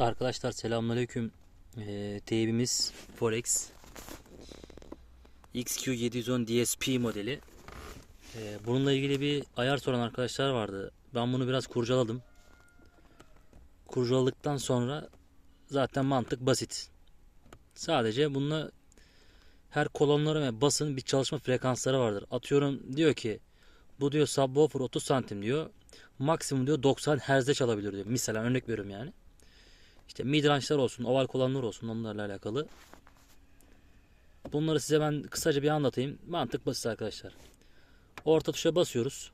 Arkadaşlar selamünaleyküm. Ee, teybimiz Forex XQ710 DSP modeli. Ee, bununla ilgili bir ayar soran arkadaşlar vardı. Ben bunu biraz kurcaladım. Kurcaladıktan sonra zaten mantık basit. Sadece bununla her kolonlara ve basın bir çalışma frekansları vardır. Atıyorum diyor ki bu diyor subwoofer 30 santim diyor. Maksimum diyor 90 Hz'de çalabilir diyor. Mesela örnek veriyorum yani. İşte midrange'lar olsun, oval kolonlar olsun onlarla alakalı. Bunları size ben kısaca bir anlatayım. Mantık basit arkadaşlar. Orta tuşa basıyoruz.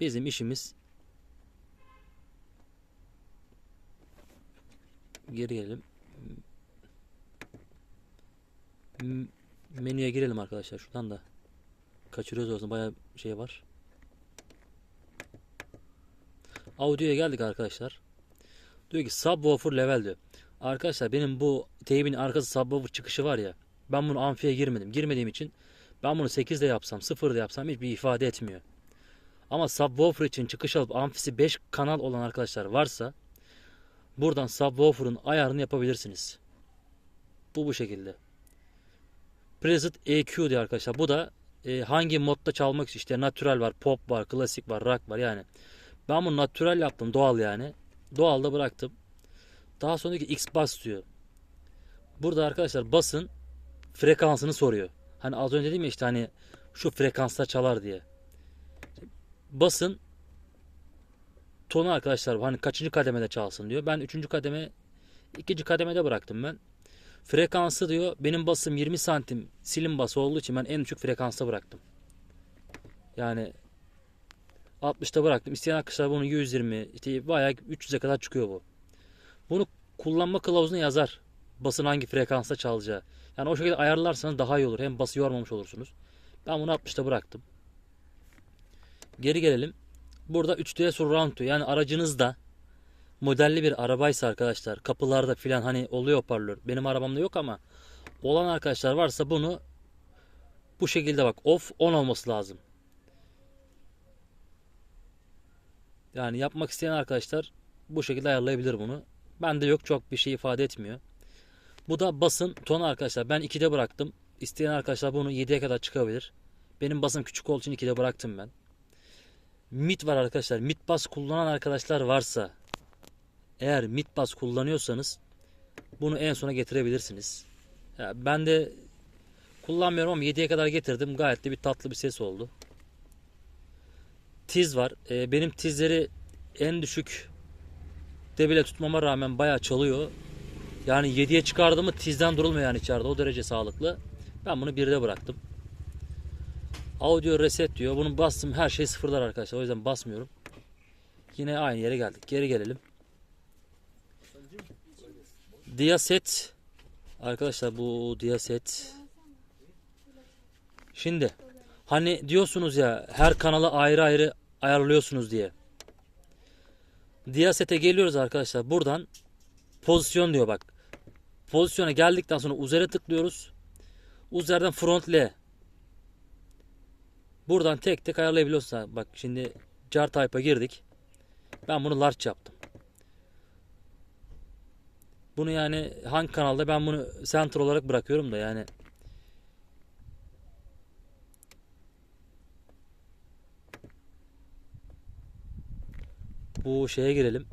Bizim işimiz geri gelelim. Menüye girelim arkadaşlar şuradan da. Kaçırıyoruz olsun bayağı şey var. Audio'ya geldik arkadaşlar. Diyor ki subwoofer level diyor. Arkadaşlar benim bu teybin arkası subwoofer çıkışı var ya. Ben bunu amfiye girmedim. Girmediğim için ben bunu 8 de yapsam 0 da yapsam hiçbir ifade etmiyor. Ama subwoofer için çıkış alıp amfisi 5 kanal olan arkadaşlar varsa buradan subwoofer'ın ayarını yapabilirsiniz. Bu bu şekilde. Preset EQ diyor arkadaşlar. Bu da e, hangi modda çalmak. İşte natural var, pop var, klasik var, rock var yani. Ben bunu natural yaptım doğal yani. Doğalda bıraktım. Daha sonraki X bas diyor. Burada arkadaşlar basın frekansını soruyor. Hani az önce dedim ya işte hani şu frekansta çalar diye. Basın tonu arkadaşlar hani kaçıncı kademede çalsın diyor. Ben üçüncü kademe ikinci kademede bıraktım ben. Frekansı diyor benim basım 20 santim silim bası olduğu için ben en düşük frekansta bıraktım. Yani 60'ta bıraktım. İsteyen arkadaşlar bunu 120 işte bayağı 300'e kadar çıkıyor bu. Bunu kullanma kılavuzuna yazar. Basın hangi frekansta çalacağı. Yani o şekilde ayarlarsanız daha iyi olur. Hem bası yormamış olursunuz. Ben bunu 60'ta bıraktım. Geri gelelim. Burada 3D surround diyor. Yani aracınızda modelli bir arabaysa arkadaşlar kapılarda filan hani oluyor hoparlör. Benim arabamda yok ama olan arkadaşlar varsa bunu bu şekilde bak off on olması lazım. Yani yapmak isteyen arkadaşlar bu şekilde ayarlayabilir bunu. Bende yok çok bir şey ifade etmiyor. Bu da basın tonu arkadaşlar. Ben 2'de bıraktım. İsteyen arkadaşlar bunu 7'ye kadar çıkabilir. Benim basım küçük olduğu için 2'de bıraktım ben. Mid var arkadaşlar. Mid bas kullanan arkadaşlar varsa eğer mid bas kullanıyorsanız bunu en sona getirebilirsiniz. Ya ben de kullanmıyorum ama 7'ye kadar getirdim. Gayet de bir tatlı bir ses oldu tiz var. E, benim tizleri en düşük de bile tutmama rağmen bayağı çalıyor. Yani 7'ye çıkardığımı tizden durulmuyor yani içeride. O derece sağlıklı. Ben bunu 1'de bıraktım. Audio reset diyor. Bunu bastım her şey sıfırlar arkadaşlar. O yüzden basmıyorum. Yine aynı yere geldik. Geri gelelim. Diaset Arkadaşlar bu diaset Şimdi Hani diyorsunuz ya her kanalı ayrı ayrı ayarlıyorsunuz diye. Diyaset'e geliyoruz arkadaşlar. Buradan pozisyon diyor bak. Pozisyona geldikten sonra üzere tıklıyoruz. Üzerden front L. Buradan tek tek ayarlayabiliyorsun. Bak şimdi jar type'a girdik. Ben bunu large yaptım. Bunu yani hangi kanalda ben bunu center olarak bırakıyorum da yani bu şeye girelim.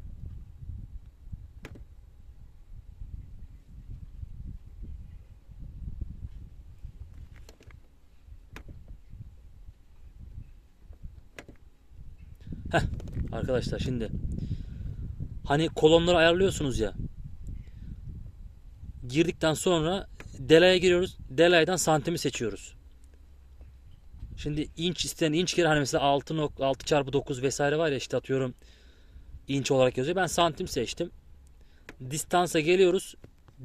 Heh, arkadaşlar şimdi hani kolonları ayarlıyorsunuz ya. Girdikten sonra Delay'a giriyoruz. Delay'dan santimi seçiyoruz. Şimdi inç isteyen inç kere hani mesela 6, 6 çarpı 9 vesaire var ya işte atıyorum inç olarak yazıyor. Ben santim seçtim. Distansa geliyoruz.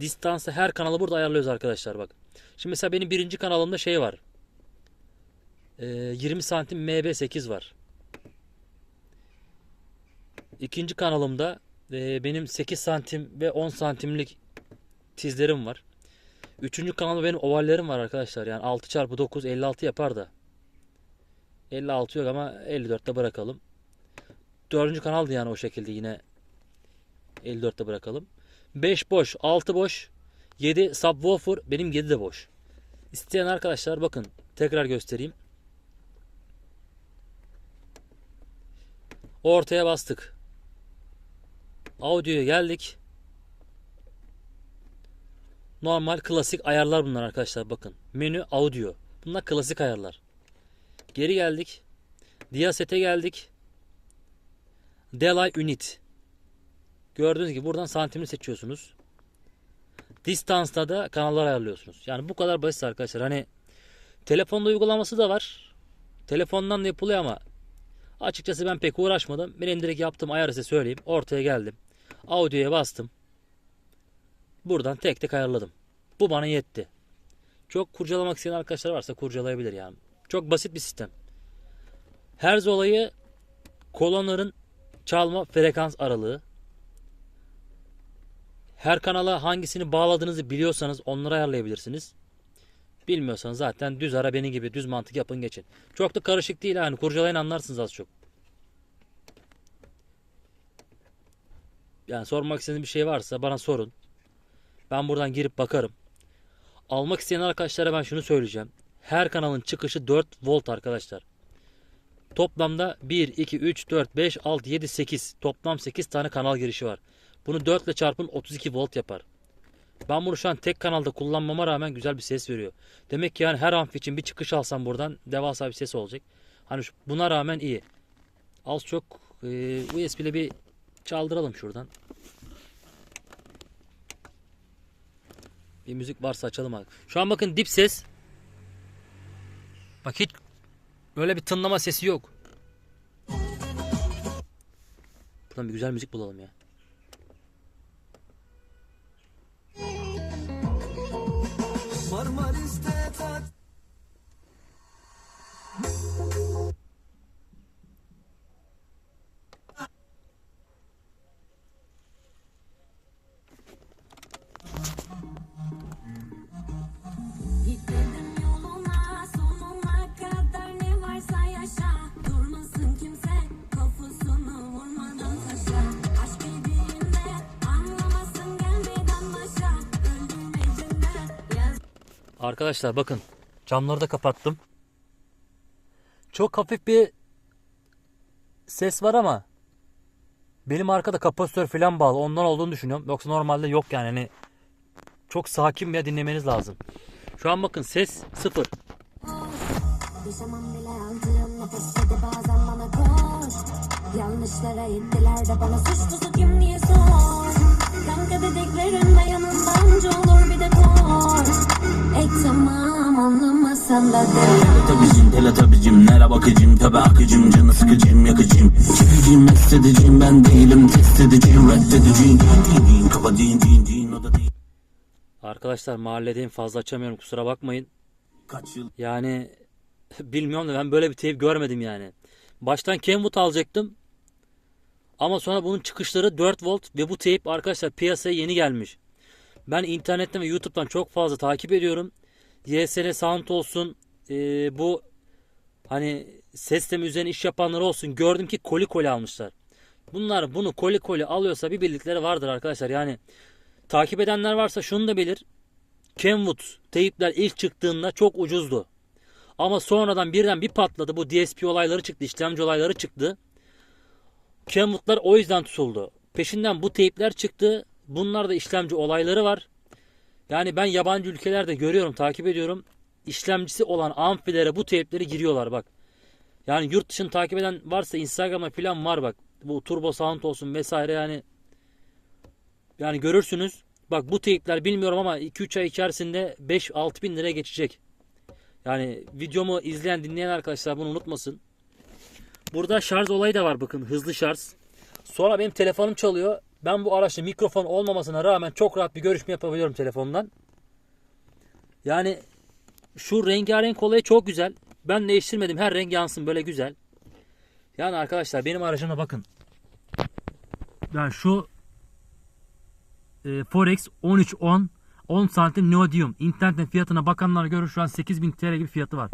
Distansa her kanalı burada ayarlıyoruz arkadaşlar bak. Şimdi mesela benim birinci kanalımda şey var. Ee, 20 santim MB8 var. İkinci kanalımda e, benim 8 santim ve 10 santimlik tizlerim var. Üçüncü kanalda benim ovallerim var arkadaşlar. Yani 6 çarpı 9 56 yapar da. 56 yok ama 54'te bırakalım. Dördüncü kanaldı yani o şekilde yine 54'te bırakalım. 5 boş, 6 boş, 7 subwoofer, benim 7 de boş. İsteyen arkadaşlar bakın tekrar göstereyim. Ortaya bastık. Audio'ya geldik. Normal klasik ayarlar bunlar arkadaşlar bakın. Menü audio. Bunlar klasik ayarlar. Geri geldik. Diaset'e geldik. Delay Unit. Gördüğünüz gibi buradan santimini seçiyorsunuz. Distance'da da kanallar ayarlıyorsunuz. Yani bu kadar basit arkadaşlar. Hani telefonda uygulaması da var. Telefondan da yapılıyor ama açıkçası ben pek uğraşmadım. Benim direkt yaptığım ayarı size söyleyeyim. Ortaya geldim. Audio'ya bastım. Buradan tek tek ayarladım. Bu bana yetti. Çok kurcalamak isteyen arkadaşlar varsa kurcalayabilir yani. Çok basit bir sistem. Herz olayı kolonların çalma frekans aralığı. Her kanala hangisini bağladığınızı biliyorsanız onları ayarlayabilirsiniz. Bilmiyorsanız zaten düz ara benim gibi düz mantık yapın geçin. Çok da karışık değil yani kurcalayın anlarsınız az çok. Yani sormak istediğiniz bir şey varsa bana sorun. Ben buradan girip bakarım. Almak isteyen arkadaşlara ben şunu söyleyeceğim. Her kanalın çıkışı 4 volt arkadaşlar. Toplamda 1, 2, 3, 4, 5, 6, 7, 8. Toplam 8 tane kanal girişi var. Bunu 4 ile çarpın 32 volt yapar. Ben bunu şu an tek kanalda kullanmama rağmen güzel bir ses veriyor. Demek ki yani her amfi için bir çıkış alsam buradan devasa bir ses olacak. Hani şu- buna rağmen iyi. Az çok e, USB ile bir çaldıralım şuradan. Bir müzik varsa açalım abi. Şu an bakın dip ses. Bak hiç böyle bir tınlama sesi yok. Buradan bir güzel müzik bulalım ya. Arkadaşlar bakın camları da kapattım. Çok hafif bir ses var ama benim arkada kapasitör falan bağlı. Ondan olduğunu düşünüyorum. Yoksa normalde yok yani. Hani çok sakin bir dinlemeniz lazım. Şu an bakın ses sıfır. Yanlışlara ittiler de bana suçlusu kim diye sor Kanka dediklerin de yanımdancı olur bir de koş Ey tamam anlamasan da de Tabicim, teletabicim, nere bakıcım Tabi akıcım, canı sıkıcım, yakıcım Çekicim, mest edicim, ben değilim Test edicim, reddedicim Din din din, kafa din din din O da değil Arkadaşlar mahalledeyim fazla açamıyorum kusura bakmayın. Kaç yıl Yani bilmiyorum da ben böyle bir teyp görmedim yani. Baştan Kenwood alacaktım. Ama sonra bunun çıkışları 4 volt ve bu teyp arkadaşlar piyasaya yeni gelmiş. Ben internetten ve YouTube'dan çok fazla takip ediyorum. YSL Sound olsun e, bu hani sistemi üzerine iş yapanlar olsun gördüm ki koli koli almışlar. Bunlar bunu koli koli alıyorsa bir bildikleri vardır arkadaşlar. Yani takip edenler varsa şunu da bilir. Kenwood teypler ilk çıktığında çok ucuzdu. Ama sonradan birden bir patladı. Bu DSP olayları çıktı. işlemci olayları çıktı. Kenwood'lar o yüzden tutuldu. Peşinden bu teypler çıktı. Bunlarda işlemci olayları var. Yani ben yabancı ülkelerde görüyorum, takip ediyorum. İşlemcisi olan amfilere bu teypleri giriyorlar bak. Yani yurt dışını takip eden varsa Instagram'a falan var bak. Bu turbo sound olsun vesaire yani. Yani görürsünüz. Bak bu teypler bilmiyorum ama 2-3 ay içerisinde 5-6 bin liraya geçecek. Yani videomu izleyen dinleyen arkadaşlar bunu unutmasın. Burada şarj olayı da var bakın hızlı şarj. Sonra benim telefonum çalıyor. Ben bu araçta mikrofon olmamasına rağmen çok rahat bir görüşme yapabiliyorum telefondan. Yani şu rengarenk olayı çok güzel. Ben değiştirmedim. Her renk yansın böyle güzel. Yani arkadaşlar benim aracıma bakın. Yani şu e, Forex 1310 10 santim neodyum. İnternetten fiyatına bakanlar görür şu an 8000 TL gibi fiyatı var.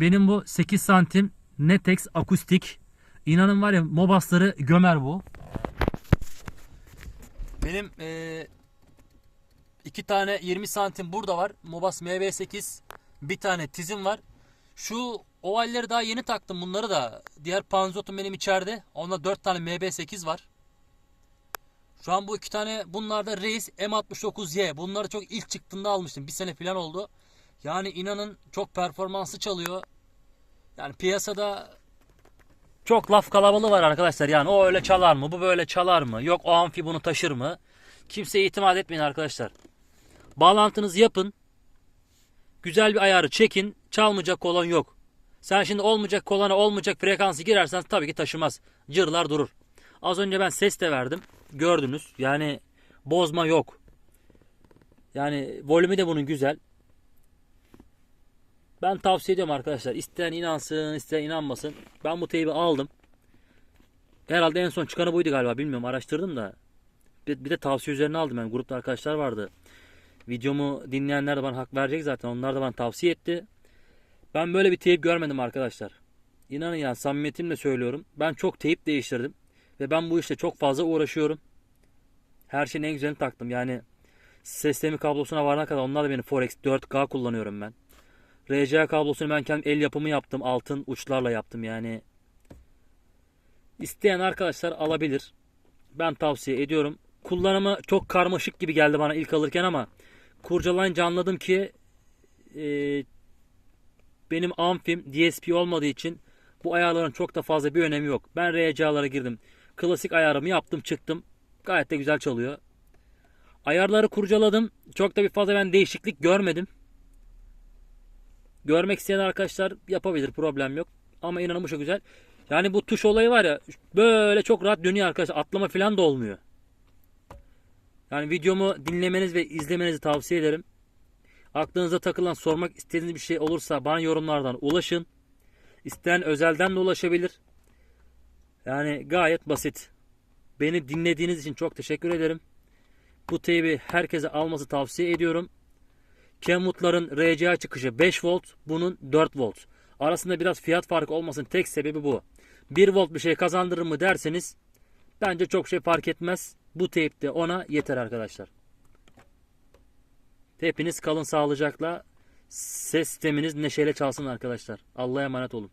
Benim bu 8 santim Netex akustik. İnanın var ya Mobasları gömer bu. Benim eee, iki tane 20 santim burada var. Mobas MV8 bir tane tizim var. Şu ovalleri daha yeni taktım bunları da. Diğer panzotum benim içeride. Onda 4 tane MB8 var. Şu an bu iki tane bunlarda Reis M69Y. Bunları çok ilk çıktığında almıştım. Bir sene falan oldu. Yani inanın çok performanslı çalıyor. Yani piyasada çok laf kalabalığı var arkadaşlar. Yani o öyle çalar mı? Bu böyle çalar mı? Yok o amfi bunu taşır mı? Kimseye itimat etmeyin arkadaşlar. Bağlantınızı yapın. Güzel bir ayarı çekin. Çalmayacak kolon yok. Sen şimdi olmayacak kolona olmayacak frekansı girersen tabii ki taşımaz. Cırlar durur. Az önce ben ses de verdim. Gördünüz. Yani bozma yok. Yani volümü de bunun güzel. Ben tavsiye ediyorum arkadaşlar. İsteyen inansın, isteyen inanmasın. Ben bu teybi aldım. Herhalde en son çıkanı buydu galiba. Bilmiyorum araştırdım da. Bir, bir de tavsiye üzerine aldım. Yani grupta arkadaşlar vardı. Videomu dinleyenler de bana hak verecek zaten. Onlar da bana tavsiye etti. Ben böyle bir teyip görmedim arkadaşlar. İnanın ya samimiyetimle söylüyorum. Ben çok teyip değiştirdim. Ve ben bu işte çok fazla uğraşıyorum. Her şeyin en güzelini taktım. Yani sistemi kablosuna varana kadar onlar da benim Forex 4K kullanıyorum ben. RCA kablosunu ben kendim el yapımı yaptım. Altın uçlarla yaptım yani. İsteyen arkadaşlar alabilir. Ben tavsiye ediyorum. Kullanımı çok karmaşık gibi geldi bana ilk alırken ama kurcalayınca anladım ki e, benim amfim DSP olmadığı için bu ayarların çok da fazla bir önemi yok. Ben RCA'lara girdim. Klasik ayarımı yaptım çıktım. Gayet de güzel çalıyor. Ayarları kurcaladım. Çok da bir fazla ben değişiklik görmedim. Görmek isteyen arkadaşlar yapabilir problem yok. Ama inanın bu çok güzel. Yani bu tuş olayı var ya böyle çok rahat dönüyor arkadaşlar. Atlama falan da olmuyor. Yani videomu dinlemeniz ve izlemenizi tavsiye ederim. Aklınıza takılan sormak istediğiniz bir şey olursa bana yorumlardan ulaşın. İsteyen özelden de ulaşabilir. Yani gayet basit. Beni dinlediğiniz için çok teşekkür ederim. Bu teybi herkese alması tavsiye ediyorum. Kenwood'ların RCA çıkışı 5 volt, bunun 4 volt. Arasında biraz fiyat farkı olmasının tek sebebi bu. 1 volt bir şey kazandırır mı derseniz bence çok şey fark etmez. Bu teyp de ona yeter arkadaşlar. Hepiniz kalın sağlıcakla. Ses sisteminiz neşeyle çalsın arkadaşlar. Allah'a emanet olun.